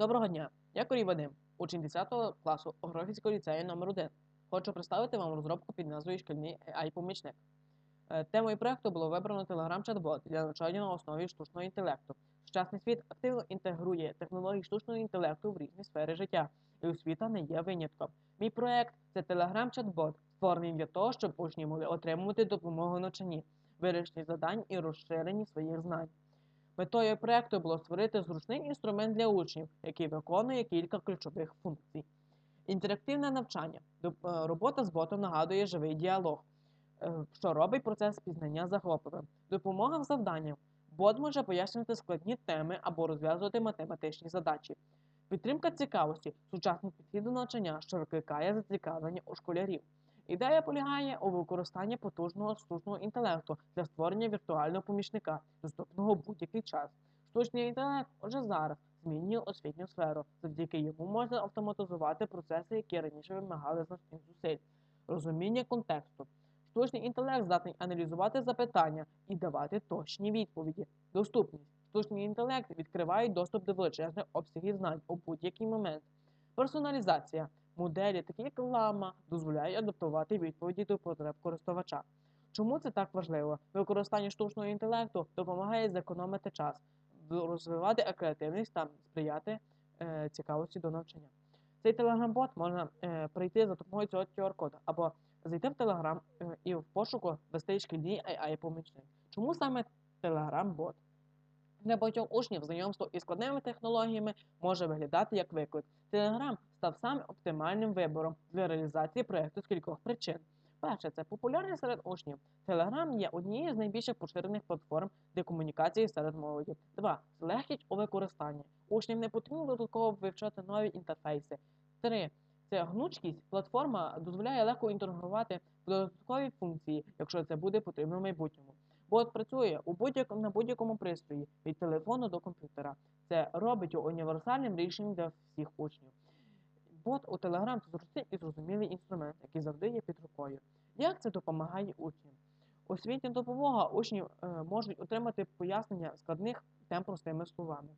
Доброго дня! Я Корій Вадим, учень 10 класу Огрофівського ліцею номер 1 Хочу представити вам розробку під назвою Шкільний AI-помічник. Е, Темою проекту було вибрано Telegram-чат-бот для навчання на основі штучного інтелекту. Сучасний світ активно інтегрує технології штучного інтелекту в різні сфери життя, і освіта не є винятком. Мій проект це Telegram-чат-бот, створений для того, щоб учні могли отримувати допомогу навчанні, вирішенні завдань і розширенні своїх знань. Метою проекту було створити зручний інструмент для учнів, який виконує кілька ключових функцій. Інтерактивне навчання. Е, Робота з ботом нагадує живий діалог, е, що робить процес пізнання захопливим. Допомога в завданнях. Бот може пояснювати складні теми або розв'язувати математичні задачі. Підтримка цікавості сучасний підхід до навчання, що викликає зацікавлення у школярів. Ідея полягає у використанні потужного штучного інтелекту для створення віртуального помічника, доступного будь-який час. Штучний інтелект вже зараз змінює освітню сферу. Завдяки йому можна автоматизувати процеси, які раніше вимагали значних зусиль. Розуміння контексту. Штучний інтелект здатний аналізувати запитання і давати точні відповіді. Доступність. Штучний інтелект відкриває доступ до величезних обсягів знань у будь-який момент. Персоналізація. Моделі, такі як лама, дозволяють адаптувати відповіді до потреб користувача. Чому це так важливо? Використання штучного інтелекту допомагає зекономити час, розвивати креативність та сприяти е, цікавості до навчання. Цей телеграм-бот можна е, прийти за допомогою цього QR-коду або зайти в Telegram е, і в пошуку ввести шкільний AI-помічник. Чому саме Telegram-бот? Для багатьох учнів знайомство із складними технологіями може виглядати як виклик. Telegram став самим оптимальним вибором для реалізації проєкту з кількох причин. Перше, це популярність серед учнів. Telegram є однією з найбільших поширених платформ для комунікації серед молоді. Два легкість у використанні. Учням не потрібно додатково вивчати нові інтерфейси. Три це гнучкість. Платформа дозволяє легко інтегрувати додаткові функції, якщо це буде потрібно в майбутньому. Бот працює у будь на будь-якому пристрої від телефону до комп'ютера. Це робить універсальним рішенням для всіх учнів. Бот у Telegram це зручний і зрозумілий інструмент, який завжди є під рукою. Як це допомагає учням? Освітня допомога учнів е, можуть отримати пояснення складних тем простими словами.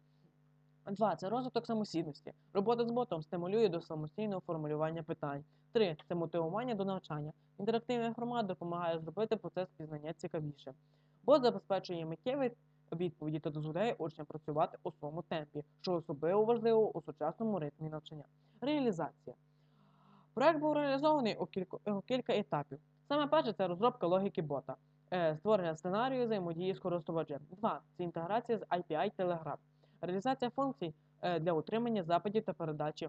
Два це розвиток самостійності. Робота з ботом стимулює до самостійного формулювання питань. Три це мотивування до навчання. Інтерактивний формат допомагає зробити процес пізнання цікавішим. Бот забезпечує миттєві відповіді та дозволяє учням працювати у своєму темпі, що особливо важливо у сучасному ритмі навчання. Реалізація. Проект був реалізований у кілька, у кілька етапів. Саме перше це розробка логіки бота, е, створення сценарію взаємодії з користувачем. Два це інтеграція з API Telegram, реалізація функцій е, для отримання запитів та передачі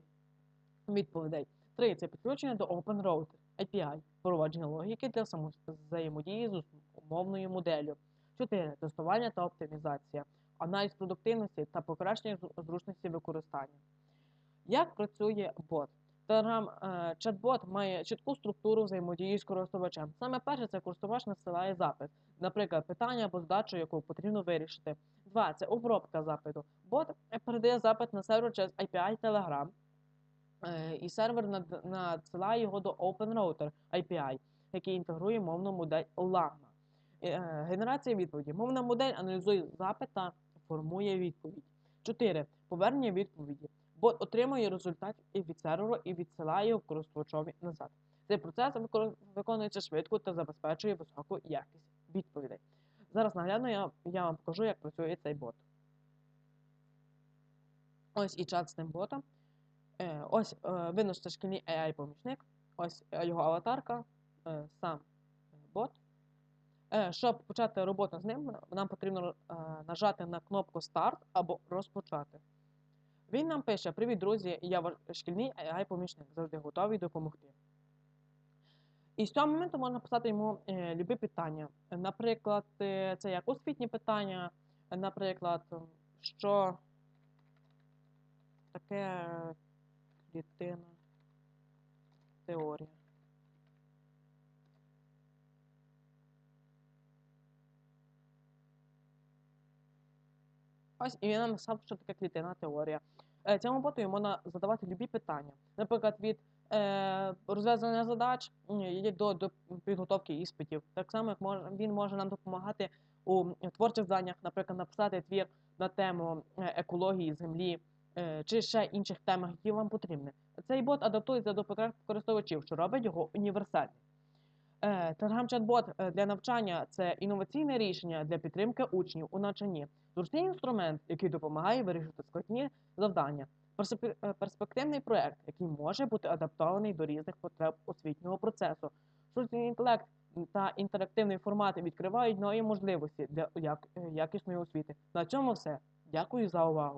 відповідей. Три це підключення до OpenRouter API, впровадження логіки для взаємодії з умовною моделлю. 4. Тестування та оптимізація, аналіз продуктивності та покращення зручності використання. Як працює бот? Telegram е, чат-бот має чітку структуру взаємодії з користувачем. Саме перше це користувач надсилає запит, наприклад, питання або задачу, яку потрібно вирішити. Два це обробка запиту. Бот передає запит на сервер через API Telegram, і сервер надсилає його до OpenRouter API, який інтегрує мовну модель Llama. Е, Генерація відповіді. Мовна модель аналізує запит та формує відповідь. 4. Повернення відповіді. Бот отримує результат від серверу і відсилає його користувачові назад. Цей процес виконується швидко та забезпечує високу якість відповідей. Зараз наглядно я вам покажу, як працює цей бот. Ось і чат з тим ботом. Е, ось е, видно, що шкільний AI-помічник. Ось е, його аватарка, е, сам бот. Е, Щоб почати роботу з ним, нам потрібно е, нажати на кнопку Старт або розпочати. Він нам пише: Привіт, друзі! Я ваш шкільний AI-помічник, завжди готовий допомогти. І з цього моменту можна писати йому е, любі питання. Наприклад, е, це як освітні питання, е, наприклад, що таке клітина теорія. Ось і він написав, що таке клітина теорія. Е, Цьому боту можна задавати любі питання. Наприклад, від е, розв'язання задач до, до підготовки іспитів. Так само, як може, він може нам допомагати у творчих заданнях, наприклад, написати твір на тему е, екології землі чи ще інших темах, які вам потрібні. Цей бот адаптується до потреб користувачів, що робить його універсальним. Е, е, для навчання це інноваційне рішення для підтримки учнів у навчанні. Зручний інструмент, який допомагає вирішити складні завдання. Е, Перспективний проект, який може бути адаптований до різних потреб освітнього процесу. Штучний інтелект та інтерактивний формат відкривають нові можливості для е, якісної освіти. На цьому все. Дякую за увагу.